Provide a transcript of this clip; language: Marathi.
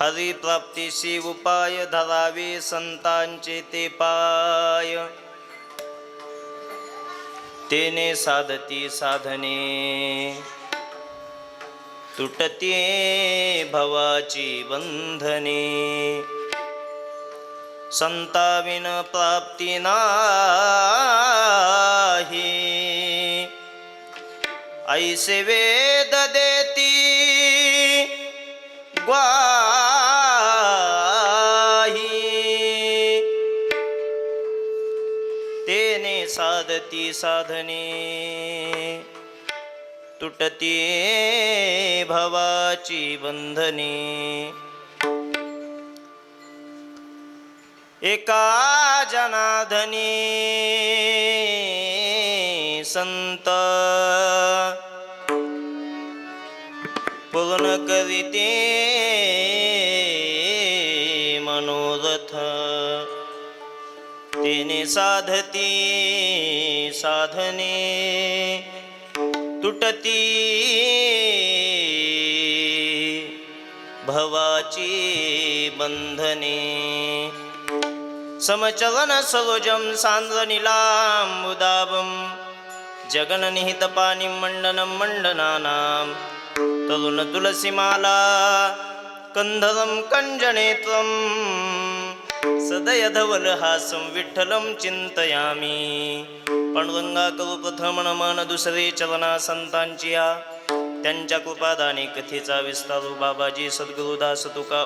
हरिप्राप्तीशी उपाय धरावे संतांचे ते पाय. तेने साधती साधने. तुटते भवाची बंधने. संताविन प्राप्ती नाही. ऐसे वेद तेने साधती साधने. तुटती भवाची बंधने. एका जनाधनी संत. पूर्ण करीते मनोरथ. तेने साधती साधने तुटती. भवाची बंधने. समचलन सरोजं सान्द्रनिलाम्बुदाबं जगननिहितपानिं मण्डनं मण्डनानां तरुणतुलसीमाला कन्धरं कञ्जनेत्रम् सदयधवलहासं विठ्ठलं चिन्तयामि पांडुरंगा करू दुसरे चलना संतांची या. त्यांच्या कृपादाने कथेचा विस्तारू बाबाजी सद्गुरुदास तुका